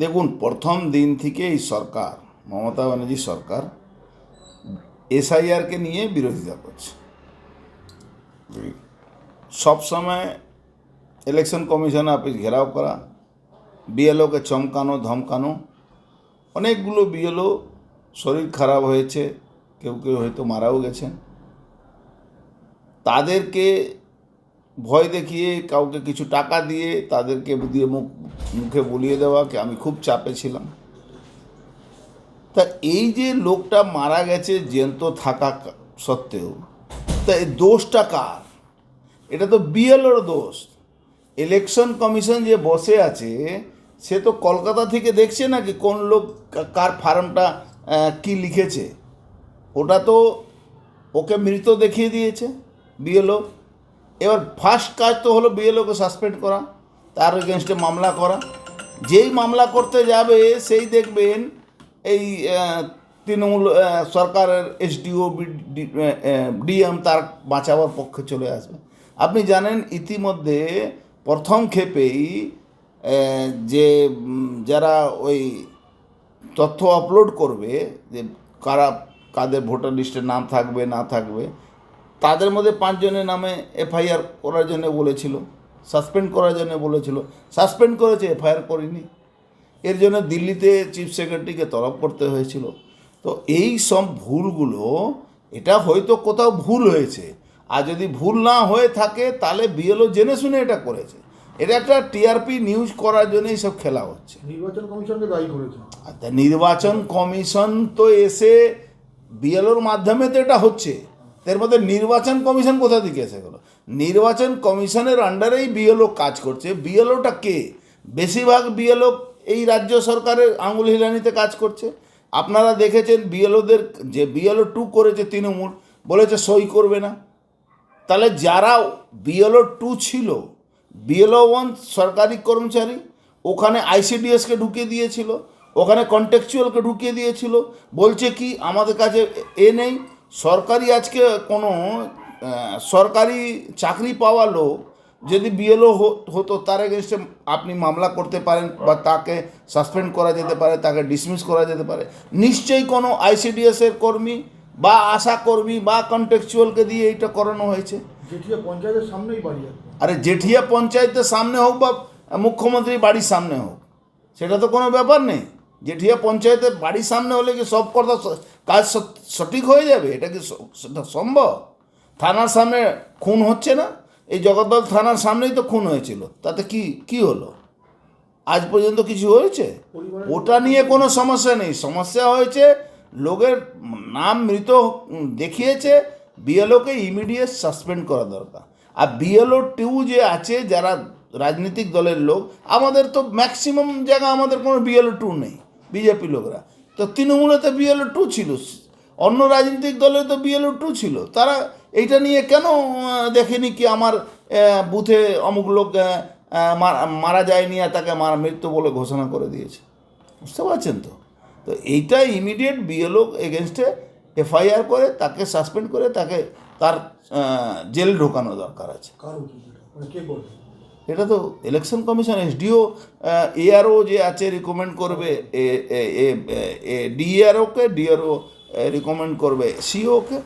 দেখুন, প্রথম দিন থেকে এই সরকার, মমতা ব্যানার্জি সরকার, এসআইআরকে নিয়ে বিরোধিতা করছে। সব সময় ইলেকশন কমিশন অফিস ঘেরাও করা বিএলওকে চমকানো, ধমকানো, অনেকগুলো বিএলও শরীর খারাপ হয়েছে, কেউ কেউ হয়তো মারাও গেছেন। তাদেরকে ভয় দেখিয়ে, কাউকে কিছু টাকা দিয়ে তাদেরকে দিয়ে মুখ মুখে বলিয়ে দেওয়াকে আমি খুব চাপে ছিলাম। তা এই যে লোকটা মারা গেছে জ্যান্ত থাকা সত্ত্বেও, তা এই দোষটা কার? এটা তো বিএলওর দোষ। ইলেকশন কমিশন যে বসে আছে, সে তো কলকাতা থেকে দেখছে নাকি কোন লোক কার ফার্মটা কি লিখেছে? ওটা তো ওকে মৃত দেখিয়ে দিয়েছে বিএলও। এবার ফার্স্ট কাজ তো হলো বিএলওকে সাসপেন্ড করা। তার এগেনস্টে মামলা করা। যেই মামলা করতে যাবে, সেই দেখবেন এই তৃণমূল সরকারের এসডিও ডিএম তার বাঁচাবার পক্ষে চলে আসবে। আপনি জানেন, ইতিমধ্যে প্রথম ক্ষেপেই যে যারা ওই তথ্য আপলোড করবে, যে কারা, কাদের ভোটার লিস্টে নাম থাকবে, না থাকবে, তাদের মধ্যে পাঁচজনের নামে এফআইআর করার জন্য বলেছিল। সাসপেন্ড করার জন্য বলেছিল। সাসপেন্ড করেছে এফআইআর করেনি। এর জন্য দিল্লিতে চিফ সেক্রেটারিকে তলব করতে হয়েছিল। তো এই সব ভুলগুলো এটা হয়তো কোথাও ভুল হয়েছে। আর যদি ভুল না হয়ে থাকে তাহলে বিএলও জেনে শুনে এটা করেছে। এটা একটা টিআরপি নিউজ করার জন্য এইসব খেলা হচ্ছে। নির্বাচন কমিশনকে দায়ী করেছে। আর তা নির্বাচন কমিশন তো এসে বিএলওর মাধ্যমে তো এটা হচ্ছে। এর মধ্যে নির্বাচন কমিশন কোথা থেকে এসে গেলো? নির্বাচন কমিশনের আন্ডারেই বিএলও কাজ করছে। বিএলওটা কে? বেশিরভাগ বিএলও এই রাজ্য সরকারের আঙুল হিলানিতে কাজ করছে। আপনারা দেখেছেন বিএলওদের যে বিএলও টু করেছে তৃণমূল, বলেছে সই করবে না। তাহলে যারা বিএলও টু ছিল, বিএলও ওয়ান সরকারি কর্মচারী, ওখানে আইসিডিএসকে ঢুকিয়ে দিয়েছিল, ওখানে কন্টেকচুয়ালকে ঢুকিয়ে দিয়েছিল, বলছে কি, আমাদের কাছে এ নেই। সরকারি আজকে কোনো সরকারি চাকরি পাওয়া লোক যদি বিএলও হতো তার এগেনস্টে আপনি মামলা করতে পারেন বা তাকে সাসপেন্ড করা যেতে পারে তাকে ডিসমিস করা যেতে পারে। নিশ্চয়ই কোনো আইসিডিএসের কর্মী বা আশা কর্মী বা কন্টেকচুয়ালকে দিয়ে এইটা করানো হয়েছে। জেঠিয়া পঞ্চায়েতের সামনেই বাড়ি আরে জেঠিয়া পঞ্চায়েতের সামনে হোক বা মুখ্যমন্ত্রী বাড়ির সামনে হোক সেটা তো কোনো ব্যাপার নেই। জেঠিয়া পঞ্চায়েতের বাড়ির সামনে হলে কি সব কথা কাজ সঠিক হয়ে যাবে? এটা কি সম্ভব? থানার সামনে খুন হচ্ছে না? এই জগদ্দল থানার সামনেই তো খুন হয়েছিল। তাতে কি কি হলো? আজ পর্যন্ত কিছু হয়েছে? ওটা নিয়ে কোনো সমস্যা নেই। সমস্যা হয়েছে, লোকের নাম মৃত দেখিয়েছে, বিএলওকে ইমিডিয়েট সাসপেন্ড করা দরকার। আর বিএলও টু যে আছে, যারা রাজনৈতিক দলের লোক, আমাদের তো ম্যাক্সিমাম জায়গা আমাদের কোনো বিএলও টু নেই, বিজেপি লোকরা। তো তৃণমূলে তো বিএলও টু ছিল। অন্য রাজনৈতিক দলে তো বিএলও টু ছিল। তারা এইটা নিয়ে কেন দেখেনি কি আমার বুথে অমুক লোক মারা- যায়নি আর তাকে মারা মৃত্যু বলে ঘোষণা করে দিয়েছে? বুঝতে পারছেন তো? তো এইটা ইমিডিয়েট বিএলও এগেনস্টে এফআইআর করে তাকে সাসপেন্ড করে তাকে তার জেল ঢোকানো দরকার আছে। এটা? মানে এটা তো ইলেকশন কমিশন এসডিও এআরও যে আছে রিকমেন্ড করবে এ ডিআরওকে ডিআরও রিকমেন্ড করবে সিওকে